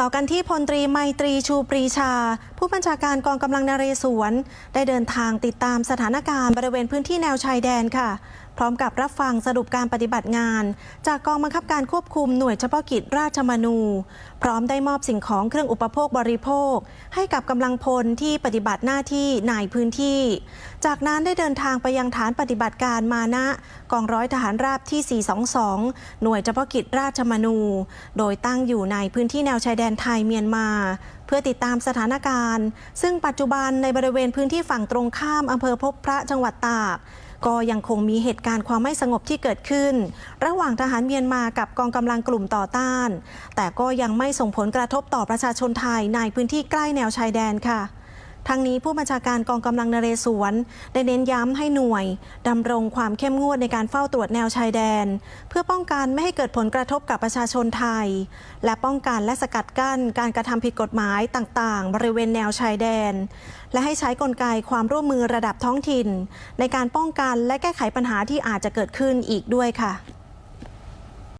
ต่อกันที่พลตรีไมตรีชูปรีชา ผู้บัญชาการกองกำลังนเรศวร ได้เดินทางติดตามสถานการณ์บริเวณพื้นที่แนวชายแดนค่ะ พร้อมกับรับฟังสรุปการปฏิบัติงาน จากกองบังคับการควบคุมหน่วยเฉพาะกิจราชมนู พร้อมได้มอบสิ่งของเครื่องอุปโภคบริโภค ให้กับกำลังพลที่ปฏิบัติหน้าที่ในพื้นที่ จากนั้นได้เดินทางไปยังฐานปฏิบัติการมานะกองร้อยทหารราบที่ 422 หน่วยเฉพาะกิจราชมนู โดยตั้งอยู่ในพื้นที่แนวชายแดนไทยเมียนมา พื่อติดตามสถานการณ์ ซึ่งปัจจุบันในบริเวณพื้นที่ฝั่งตรงข้ามอำเภอพบพระจังหวัดตากก็ยังคงมีเหตุการณ์ความไม่สงบที่เกิดขึ้น ระหว่างทหารเมียนมากับกองกำลังกลุ่มต่อต้าน แต่ก็ยังไม่ส่งผลกระทบต่อประชาชนไทยในพื้นที่ใกล้แนวชายแดนค่ะ ทั้งนี้ผู้บัญชาการกองกำลังนเรศวร ได้เน้นย้ำให้หน่วยดำรงความเข้มงวดในการเฝ้าตรวจแนวชายแดน เพื่อป้องกันไม่ให้เกิดผลกระทบกับประชาชนไทย และป้องกันและสกัดกั้นการกระทำผิดกฎหมายต่างๆ บริเวณแนวชายแดน และให้ใช้กลไกความร่วมมือระดับท้องถิ่น ในการป้องกันและแก้ไขปัญหาที่อาจจะเกิดขึ้นอีกด้วยค่ะ